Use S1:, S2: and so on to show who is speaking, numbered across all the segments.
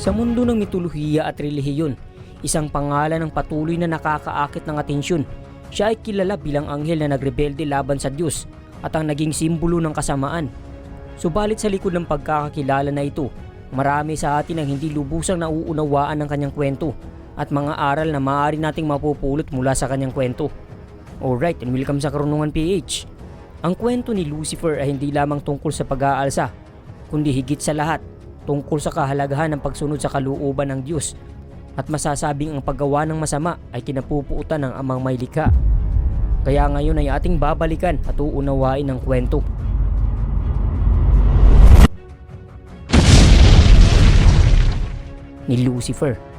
S1: Sa mundo ng mitolohiya at relihiyon, isang pangalan ng patuloy na nakakaakit ng atensyon. Siya ay kilala bilang anghel na nagrebelde laban sa Diyos at ang naging simbolo ng kasamaan. Subalit sa likod ng pagkakakilala na ito, marami sa atin ang hindi lubusang nauunawaan ng kanyang kwento at mga aral na maaari nating mapupulot mula sa kanyang kwento. Alright, and welcome sa Karunungan PH. Ang kwento ni Lucifer ay hindi lamang tungkol sa pag-aalsa, kundi higit sa lahat tungkol sa kahalagahan ng pagsunod sa kalooban ng Diyos at masasabing ang paggawa ng masama ay kinapupuutan ng amang may likha. Kaya ngayon ay ating babalikan at uunawain ang kwento. Ni Lucifer.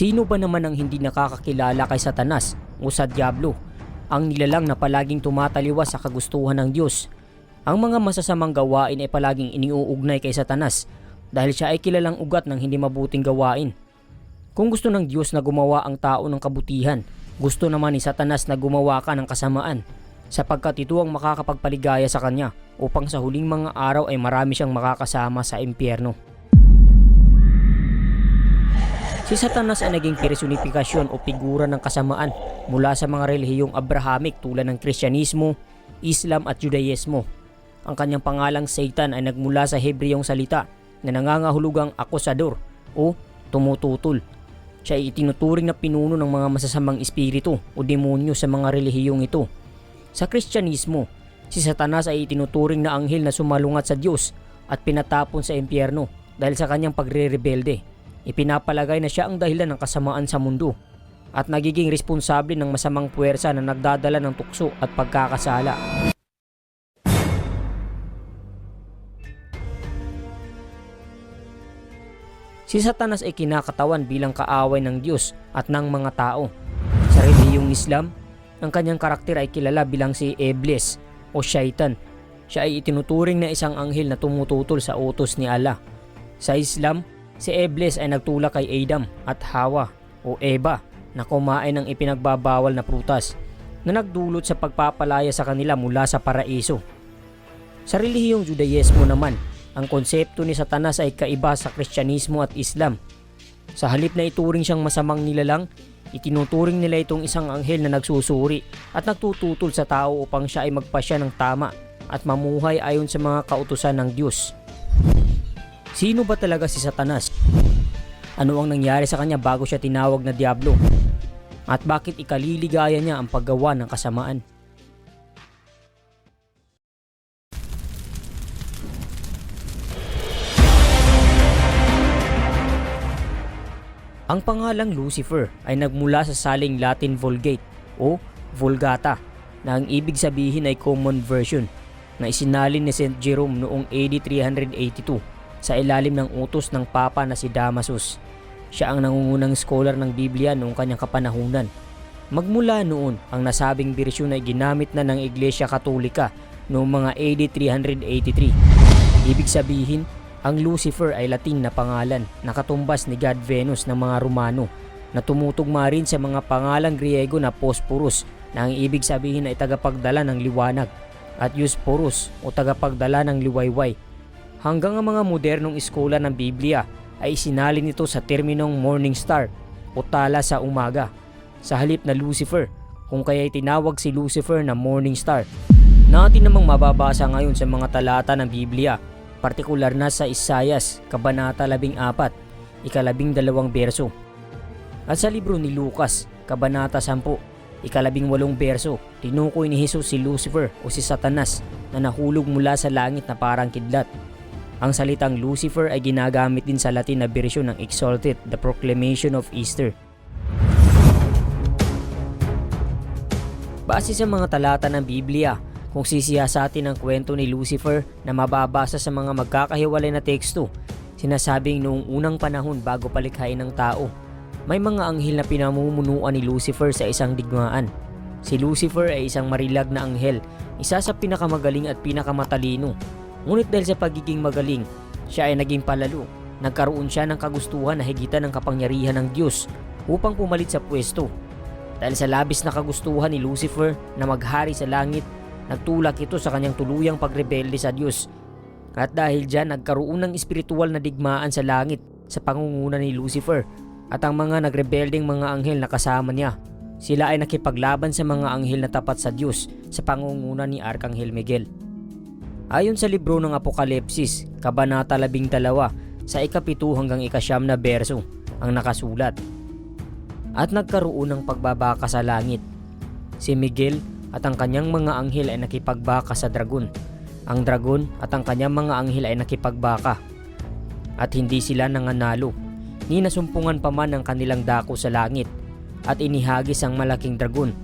S1: Sino ba naman ang hindi nakakakilala kay Satanas o sa Diablo? Ang nilalang na palaging tumataliwas sa kagustuhan ng Diyos. Ang mga masasamang gawain ay palaging iniuugnay kay Satanas dahil siya ay kilalang ugat ng hindi mabuting gawain. Kung gusto ng Diyos na gumawa ang tao ng kabutihan, gusto naman ni Satanas na gumawa ka ng kasamaan sapagkat ito ang makakapagpaligaya sa kanya upang sa huling mga araw ay marami siyang makakasama sa impyerno. Si Satanas ay naging personifikasyon o figura ng kasamaan mula sa mga relihiyong Abrahamic tulad ng Kristyanismo, Islam at Judaismo. Ang kanyang pangalang Satan ay nagmula sa Hebreyong salita na nangangahulugang akusador o tumututol. Siya ay itinuturing na pinuno ng mga masasamang espiritu o demonyo sa mga relihiyong ito. Sa Kristyanismo, si Satanas ay itinuturing na anghel na sumalungat sa Diyos at pinatapon sa impyerno dahil sa kanyang pagre-rebelde. Ipinapalagay na siya ang dahilan ng kasamaan sa mundo at nagiging responsable ng masamang puwersa na nagdadala ng tukso at pagkakasala. Si Satanas ay kinakatawan bilang kaaway ng Diyos at ng mga tao. Sa relihiyong Islam, ang kanyang karakter ay kilala bilang si Iblis o Shaitan. Siya ay itinuturing na isang anghel na tumututol sa utos ni Allah. Sa Islam, si Iblis ay nagtulak kay Adam at Hawa o Eva na kumain ng ipinagbabawal na prutas na nagdulot sa pagpapalaya sa kanila mula sa paraiso. Sa relihiyong Judaismo naman, ang konsepto ni Satanas ay kaiba sa Kristyanismo at Islam. Sa halip na ituring siyang masamang nilalang, itinuturing nila itong isang anghel na nagsusuri at nagtututol sa tao upang siya ay magpasya ng tama at mamuhay ayon sa mga kautusan ng Diyos. Sino ba talaga si Satanas? Ano ang nangyari sa kanya bago siya tinawag na Diablo? At bakit ikaliligaya niya ang paggawa ng kasamaan? Ang pangalang Lucifer ay nagmula sa saling Latin Vulgate o Vulgata na ang ibig sabihin ay common version na isinalin ni St. Jerome noong AD 382 sa ilalim ng utos ng Papa na si Damasus. Siya ang nangungunang scholar ng Biblia noong kanyang kapanahunan. Magmula noon, ang nasabing bersyon ay ginamit na ng Iglesia Katolika noong mga AD 383. Ibig sabihin, ang Lucifer ay Latin na pangalan na katumbas ni God Venus ng mga Romano na tumutugma rin sa mga pangalang Griego na Posporus na ang ibig sabihin ay tagapagdala ng liwanag at Eusporus o tagapagdala ng liwayway. Hanggang ang mga modernong eskola ng Biblia ay isinalin ito sa terminong morning star o tala sa umaga sa halip na Lucifer kung kaya tinawag si Lucifer na morning star. Natin namang mababasa ngayon sa mga talata ng Biblia partikular na sa Isayas, Kabanata 14, ikalabing dalawang berso. At sa libro ni Lucas, Kabanata 10, ikalabing walong berso, tinukoy ni Jesus si Lucifer o si Satanas na nahulog mula sa langit na parang kidlat. Ang salitang Lucifer ay ginagamit din sa Latin na bersyon ng Exalted, the Proclamation of Easter. Base sa mga talata ng Biblia, kung sisiyasatin ang kwento ni Lucifer na mababasa sa mga magkakahiwalay na teksto, sinasabing noong unang panahon bago palikhain ng tao, may mga anghel na pinamumunuan ni Lucifer sa isang digmaan. Si Lucifer ay isang marilag na anghel, isa sa pinakamagaling at pinakamatalino. Ngunit dahil sa pagiging magaling, siya ay naging palalo nagkaroon siya ng kagustuhan na higitan ng kapangyarihan ng Diyos upang pumalit sa pwesto. Dahil sa labis na kagustuhan ni Lucifer na maghari sa langit, nagtulak ito sa kanyang tuluyang pagrebelde sa Diyos. At dahil dyan nagkaroon ng espiritual na digmaan sa langit sa pangunguna ni Lucifer at ang mga nagrebeldeng mga anghel na kasama niya. Sila ay nakipaglaban sa mga anghel na tapat sa Diyos sa pangunguna ni Arkanghel Miguel. Ayon sa libro ng Apokalipsis, Kabanata 12, sa ikapito hanggang ikasyam na berso ang nakasulat. At nagkaroon ng pagbabaka sa langit. Si Miguel at ang kanyang mga anghel ay nakipagbaka sa dragon. Ang dragon at ang kanyang mga anghel ay nakipagbaka. At hindi sila nanganalo. Ni nasumpungan pa man ang kanilang dako sa langit. At inihagis ang malaking dragon,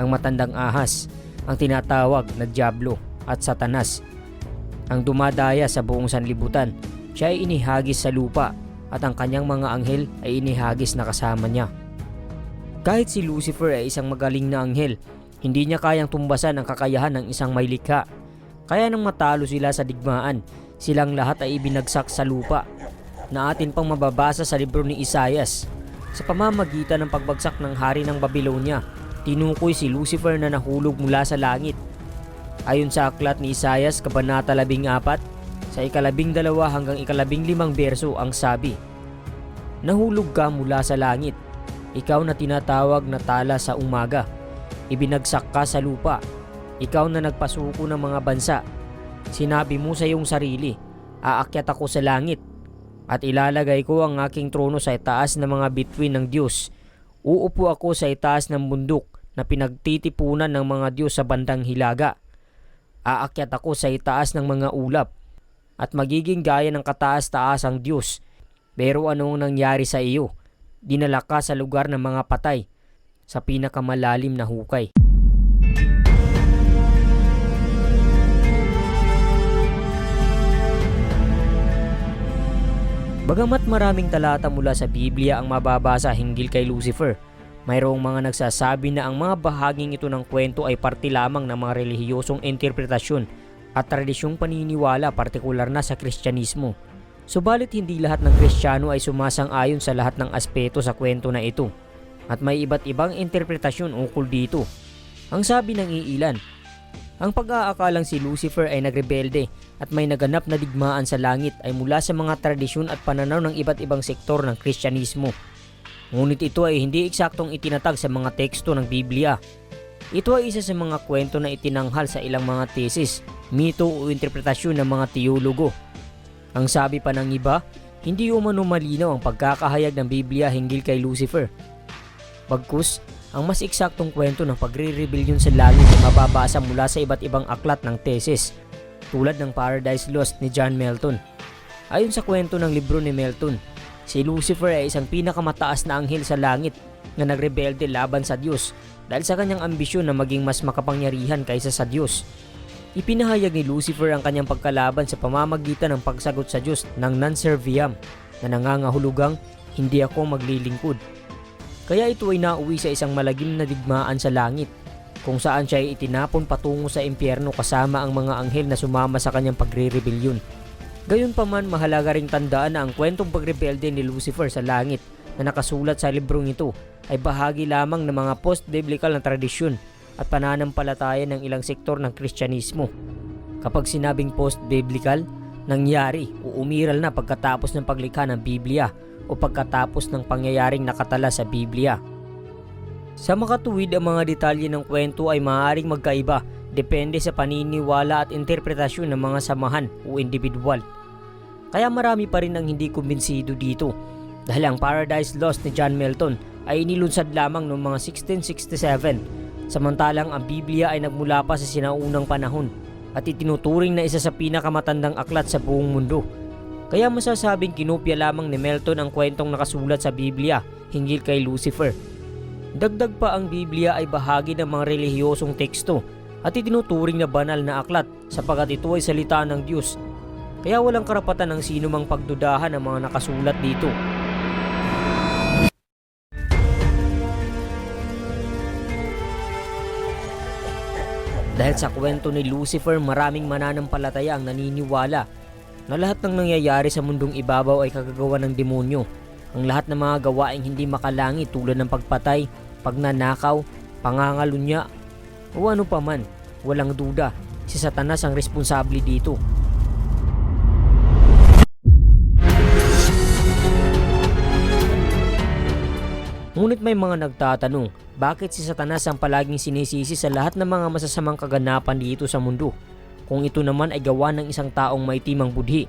S1: ang matandang ahas, ang tinatawag na Diablo at Satanas ang dumadaya sa buong sanlibutan. Siya ay inihagis sa lupa at ang kanyang mga anghel ay inihagis na kasama niya. Kahit si Lucifer ay isang magaling na anghel, hindi niya kayang tumbasan ang kakayahan ng isang may likha. Kaya nang matalo sila sa digmaan, silang lahat ay ibinagsak sa lupa na atin pang mababasa sa libro ni Isayas. Sa pamamagitan ng pagbagsak ng hari ng Babylonia, tinukoy si Lucifer na nahulog mula sa langit Ayon sa aklat ni Isayas, Kabanata 14, sa ikalabing dalawa hanggang ikalabing limang berso ang sabi, Nahulog ka mula sa langit, ikaw na tinatawag na tala sa umaga. Ibinagsak ka sa lupa, ikaw na nagpasuko ng mga bansa. Sinabi mo sa iyong sarili, aakyat ako sa langit, at ilalagay ko ang aking trono sa itaas ng mga bituin ng Diyos. Uupo ako sa itaas ng bundok na pinagtitipunan ng mga Diyos sa bandang hilaga. Aakyat ako sa itaas ng mga ulap at magiging gaya ng kataas-taas ang Diyos. Pero anong nangyari sa iyo? Dinala ka sa lugar ng mga patay, sa pinakamalalim na hukay. Bagamat maraming talata mula sa Biblia ang mababasa hinggil kay Lucifer, Mayroong mga nagsasabi na ang mga bahaging ito ng kwento ay parte lamang ng mga relihiyosong interpretasyon at tradisyong paniniwala partikular na sa Kristyanismo. Subalit hindi lahat ng Kristiyano ay sumasang-ayon sa lahat ng aspeto sa kwento na ito at may iba't ibang interpretasyon ukol dito. Ang sabi ng iilan, ang pag-aakalang si Lucifer ay nagrebelde at may naganap na digmaan sa langit ay mula sa mga tradisyon at pananaw ng iba't ibang sektor ng Kristyanismo Ngunit ito ay hindi eksaktong itinatag sa mga teksto ng Biblia. Ito ay isa sa mga kwento na itinanghal sa ilang mga tesis, mito o interpretasyon ng mga teologo. Ang sabi pa ng iba, hindi umano malinaw ang pagkakahayag ng Biblia hinggil kay Lucifer. Bagkus, ang mas eksaktong kwento ng pagre-rebellion sa langit ay mababasa mula sa iba't ibang aklat ng tesis, tulad ng Paradise Lost ni John Melton. Ayon sa kwento ng libro ni Melton, Si Lucifer ay isang pinakamataas na anghel sa langit na nagrebelde laban sa Diyos dahil sa kanyang ambisyon na maging mas makapangyarihan kaysa sa Diyos. Ipinahayag ni Lucifer ang kanyang pagkalaban sa pamamagitan ng pagsagot sa Diyos ng non-serviam na nangangahulugang hindi ako maglilingkod. Kaya ito ay nauwi sa isang malagim na digmaan sa langit kung saan siya ay itinapon patungo sa impyerno kasama ang mga anghel na sumama sa kanyang pagre-rebelyon. Gayunpaman mahalaga ring tandaan na ang kwentong pagrebelde ni Lucifer sa langit na nakasulat sa librong ito ay bahagi lamang ng mga post-biblical na tradisyon at pananampalataya ng ilang sektor ng Kristyanismo. Kapag sinabing post-biblical, nangyari o umiral na pagkatapos ng paglikha ng Biblia o pagkatapos ng pangyayaring nakatala sa Biblia. Sa makatuwid ang mga detalye ng kwento ay maaaring magkaiba depende sa paniniwala at interpretasyon ng mga samahan o individual. Kaya marami pa rin ang hindi kumbinsido dito dahil ang Paradise Lost ni John Milton ay inilunsad lamang noong mga 1667 samantalang ang Biblia ay nagmula pa sa sinaunang panahon at itinuturing na isa sa pinakamatandang aklat sa buong mundo. Kaya masasabing kinopya lamang ni Milton ang kwentong nakasulat sa Biblia hinggil kay Lucifer. Dagdag pa ang Biblia ay bahagi ng mga relihiyosong teksto at itinuturing na banal na aklat sapagat ito ay salita ng Diyos kaya walang karapatan ng sino mang pagdudahan ang mga nakasulat dito. Dahil sa kwento ni Lucifer maraming mananampalataya ang naniniwala na lahat ng nangyayari sa mundong ibabaw ay kagagawa ng demonyo. Ang lahat ng mga gawaing hindi makalangit tulad ng pagpatay, pagnanakaw, pangangalunya, o ano pa man, walang duda, si Satanas ang responsable dito. Ngunit may mga nagtatanong, bakit si Satanas ang palaging sinisisi sa lahat ng mga masasamang kaganapan dito sa mundo? Kung ito naman ay gawa ng isang taong may timang budhi.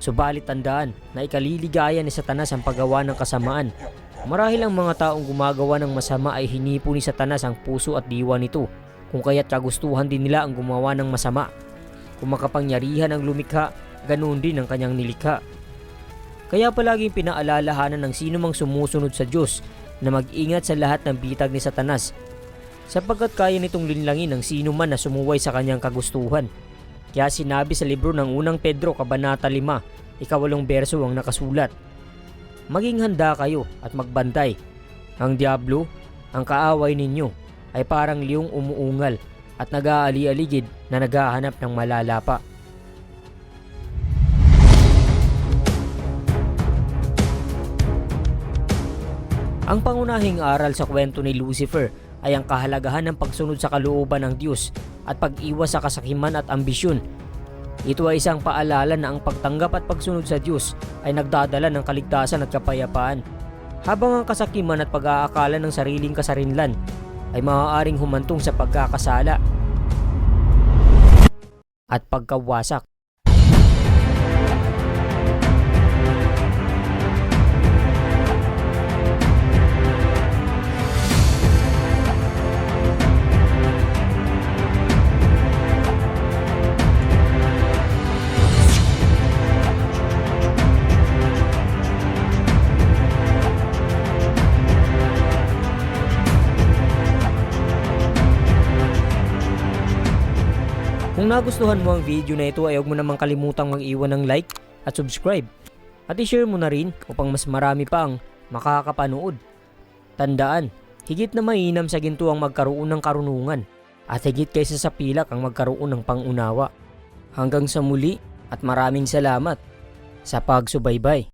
S1: Subalit tandaan na ikaliligaya ni Satanas ang paggawa ng kasamaan. Marahil ang mga taong gumagawa ng masama ay hinipo ni Satanas ang puso at diwa nito, kung kaya't kagustuhan din nila ang gumawa ng masama. Kung makapangyarihan ang lumikha, ganoon din ang kanyang nilikha. Kaya palaging pinaalalahanan ng sino mang sumusunod sa Diyos na mag-ingat sa lahat ng bitag ni Satanas sapagkat kaya nitong linlangin ng sino man na sumuway sa kanyang kagustuhan. Kaya sinabi sa libro ng unang Pedro Kabanata 5, ikawalong berso ang nakasulat. Maging handa kayo at magbantay. Ang Diablo, ang kaaway ninyo, ay parang liyong umuungal at nag-aali-aligid na naghahanap ng malalapa. Ang pangunahing aral sa kwento ni Lucifer ay ang kahalagahan ng pagsunod sa kalooban ng Diyos at pag-iwas sa kasakiman at ambisyon. Ito ay isang paalala na ang pagtanggap at pagsunod sa Diyos ay nagdadala ng kaligtasan at kapayapaan. Habang ang kasakiman at pag-aakala ng sariling kasarinlan ay maaaring humantong sa pagkakasala at pagkawasak. Kung nagustuhan mo ang video na ito ay huwag mo namang kalimutang mag-iwan ng like at subscribe. At i-share mo na rin upang mas marami pang makakapanood. Tandaan, higit na mainam sa ginto ang magkaroon ng karunungan at higit kaysa sa pilak ang magkaroon ng pangunawa. Hanggang sa muli at maraming salamat sa pagsubaybay.